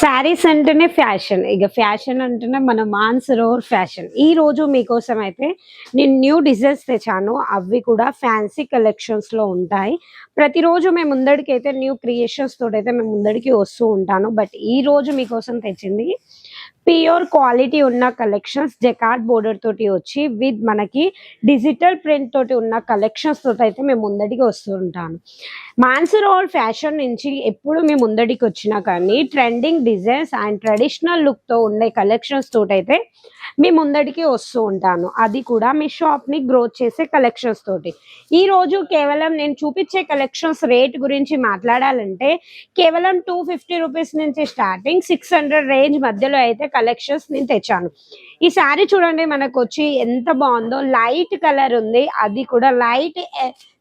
శారీస్ అంటేనే ఫ్యాషన్. ఇక ఫ్యాషన్ అంటేనే మన మాన్సరోవర్ ఫ్యాషన్. ఈ రోజు మీకోసం అయితే నేను న్యూ డిజైన్స్ తెచ్చాను. అవి కూడా ఫ్యాన్సీ కలెక్షన్స్లో ఉంటాయి. ప్రతిరోజు మేము ముందడికి అయితే న్యూ క్రియేషన్స్ తోటి అయితే మేము ముందడికి వస్తూ ఉంటాను. బట్ ఈ రోజు మీకోసం తెచ్చింది ప్యూర్ క్వాలిటీ ఉన్న కలెక్షన్స్ జెకార్డ్ బోర్డర్ తోటి వచ్చి విత్ మనకి డిజిటల్ ప్రింట్ తోటి ఉన్న కలెక్షన్స్ తోటి అయితే మేము ముందడికి వస్తూ ఉంటాను. మాన్సరోవర్ ఫ్యాషన్ నుంచి ఎప్పుడు మేము ముందడికి వచ్చినా కానీ ట్రెండింగ్ డిజైన్స్ అండ్ ట్రెడిషనల్ లుక్తో ఉండే కలెక్షన్స్ తోటి అయితే మీ ముందడికి వస్తూ ఉంటాను. అది కూడా మీ షాప్ని గ్రోత్ చేసే కలెక్షన్స్ తోటి. ఈ రోజు కేవలం నేను చూపించే కలెక్షన్స్ రేట్ గురించి మాట్లాడాలంటే కేవలం టూ ఫిఫ్టీ రూపీస్ నుంచి స్టార్టింగ్ సిక్స్ హండ్రెడ్ రేంజ్ మధ్యలో అయితే కలెక్షన్స్ నేను తెచ్చాను. ఈ సారీ చూడండి మనకు వచ్చి ఎంత బాగుందో. లైట్ కలర్ ఉంది. అది కూడా లైట్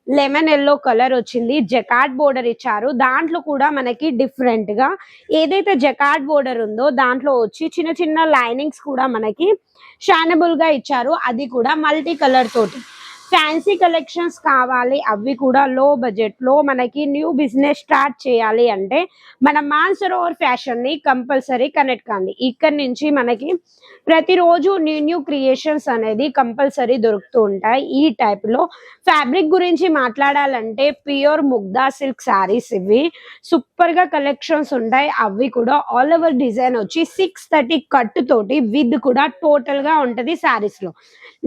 లెమన్ ఎల్లో కలర్ వచ్చింది. జకాట్ బోర్డర్ ఇచ్చారు. దాంట్లో కూడా మనకి డిఫరెంట్గా ఏదైతే జకాట్ బోర్డర్ ఉందో దాంట్లో వచ్చి చిన్న చిన్న లైనింగ్స్ కూడా మనకి షానబుల్గా ఇచ్చారు. అది కూడా మల్టీ కలర్ తోటి. ఫ్యాన్సీ కలెక్షన్స్ కావాలి. అవి కూడా లో బడ్జెట్లో మనకి న్యూ బిజినెస్ స్టార్ట్ చేయాలి అంటే మన మాన్సరోవర్ ఫ్యాషన్ని కంపల్సరీ కనెక్ట్ కాండి ఇక్కడ నుంచి మనకి ప్రతిరోజు న్యూ న్యూ క్రియేషన్స్ అనేది కంపల్సరీ దొరుకుతూ ఉంటాయి. ఈ టైప్లో ఫ్యాబ్రిక్ గురించి మాట్లాడాలంటే ప్యూర్ ముగ్దా సిల్క్ శారీస్ ఇవి. సూపర్గా కలెక్షన్స్ ఉంటాయి. అవి కూడా ఆల్ ఓవర్ డిజైన్ వచ్చి సిక్స్ థర్టీ కట్ తోటి విత్ కూడా టోటల్ ఉంటుంది ఉంటది లో.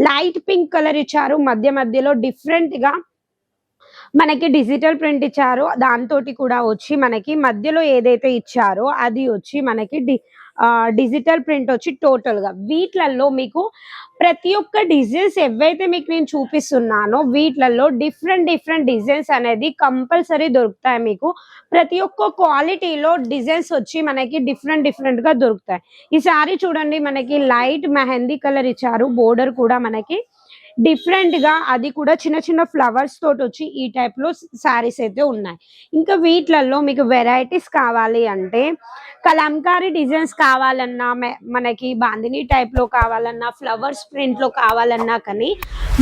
లైట్ పింక్ కలర్ ఇచ్చారు. మధ్య మధ్యలో డిఫరెంట్గా మనకి డిజిటల్ ప్రింట్ ఇచ్చారు. దాంతో కూడా వచ్చి మనకి మధ్యలో ఏదైతే ఇచ్చారో అది వచ్చి మనకి డి డిజిటల్ ప్రింట్ వచ్చి టోటల్గా వీట్లలో వీటిలలో మీకు ప్రతి ఒక్క డిజైన్స్ ఏవైతే మీకు నేను చూపిస్తున్నానో వీటిలలో డిఫరెంట్ డిఫరెంట్ డిజైన్స్ అనేది కంపల్సరీ దొరుకుతాయి మీకు. ప్రతి ఒక్క క్వాలిటీలో డిజైన్స్ వచ్చి మనకి డిఫరెంట్ డిఫరెంట్గా దొరుకుతాయి. ఈ సారీ చూడండి మనకి లైట్ మెహందీ కలర్ ఇచ్చారు. బోర్డర్ కూడా మనకి డిఫరెంట్గా అది కూడా చిన్న చిన్న ఫ్లవర్స్ తోటి వచ్చి ఈ టైప్లో శారీస్ అయితే ఉన్నాయి. ఇంకా వీటిలలో మీకు వెరైటీస్ కావాలి అంటే కలంకారీ డిజైన్స్ కావాలన్నా మనకి బాందిని టైప్లో కావాలన్నా ఫ్లవర్స్ ప్రింట్లో కావాలన్నా కానీ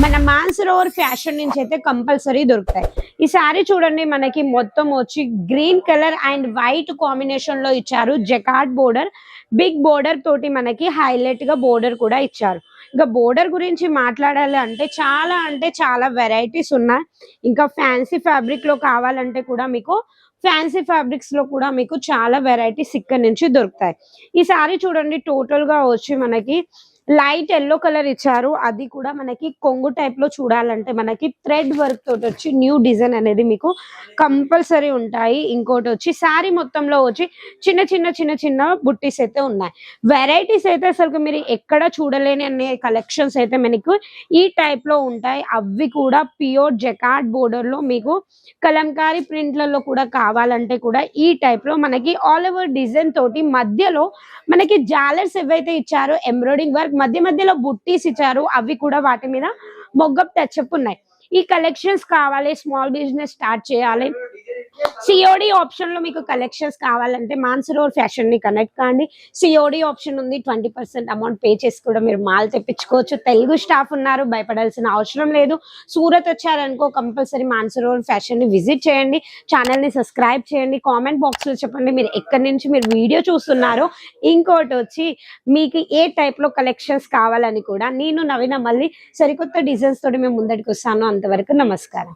మన మాన్సరోవర్ ఫ్యాషన్ నుంచి అయితే కంపల్సరీ దొరుకుతాయి. ఈ శారీ చూడండి మనకి మొత్తం వచ్చి గ్రీన్ కలర్ అండ్ వైట్ కాంబినేషన్లో ఇచ్చారు. జకాట్ బోర్డర్ బిగ్ బోర్డర్ తోటి మనకి హైలైట్గా బోర్డర్ కూడా ఇచ్చారు. ఇంకా బోర్డర్ గురించి మాట్లాడాలి అంటే చాలా అంటే చాలా వెరైటీస్ ఉన్నాయి. ఇంకా ఫ్యాన్సీ ఫ్యాబ్రిక్లో కావాలంటే కూడా మీకు ఫ్యాన్సీ ఫ్యాబ్రిక్స్లో కూడా మీకు చాలా వెరైటీస్ ఇక్కడ నుంచి దొరుకుతాయి. ఈ సారీ చూడండి టోటల్గా వచ్చి మనకి లైట్ ఎల్లో కలర్ ఇచ్చారు. అది కూడా మనకి కొంగు టైప్లో చూడాలంటే మనకి థ్రెడ్ వర్క్ తోటి వచ్చి న్యూ డిజైన్ అనేది మీకు కంపల్సరీ ఉంటాయి. ఇంకోటి వచ్చి శారీ మొత్తంలో వచ్చి చిన్న చిన్న చిన్న చిన్న బుట్టీస్ అయితే ఉన్నాయి. వెరైటీస్ అయితే అసలు మీరు ఎక్కడ చూడలేని అనే కలెక్షన్స్ అయితే మనకు ఈ టైప్లో ఉంటాయి. అవి కూడా ప్యూర్ జకాట్ బోర్డర్లో మీకు కలంకారీ ప్రింట్లలో కూడా కావాలంటే కూడా ఈ టైప్లో మనకి ఆల్ ఓవర్ డిజైన్ తోటి మధ్యలో మనకి జాలర్స్ ఏవైతే ఇచ్చారో ఎంబ్రాయిడింగ్ వర్క్ మధ్య మధ్యలో బుట్టీస్ ఇచ్చారు అవి కూడా వాటి మీద మొగ్గప్ టచ్అప్ ఉన్నాయి. ఈ కలెక్షన్స్ కావాలి స్మాల్ బిజినెస్ స్టార్ట్ చేయాలి. సిఓడి ఆప్షన్లో మీకు కలెక్షన్స్ కావాలంటే మాన్సరోర్ ఫ్యాషన్ని కనెక్ట్ కాండి. సిఓడి ఆప్షన్ ఉంది ట్వంటీ పర్సెంట్ అమౌంట్ పే చేసి కూడా మీరు మాల్ తెప్పించుకోవచ్చు. తెలుగు స్టాఫ్ ఉన్నారు భయపడాల్సిన అవసరం లేదు. సూరత్ వచ్చారనుకో కంపల్సరీ మాన్సరోర్ ఫ్యాషన్ని విజిట్ చేయండి. ఛానల్ని సబ్స్క్రైబ్ చేయండి. కామెంట్ బాక్స్లో చెప్పండి మీరు ఎక్కడి నుంచి మీరు వీడియో చూస్తున్నారో. ఇంకోటి వచ్చి మీకు ఏ టైప్లో కలెక్షన్స్ కావాలని కూడా నేను నవీన మళ్ళీ సరికొత్త డిజైన్స్ తోటి మేము ముందడికి వస్తాను అంతవరకు నమస్కారం.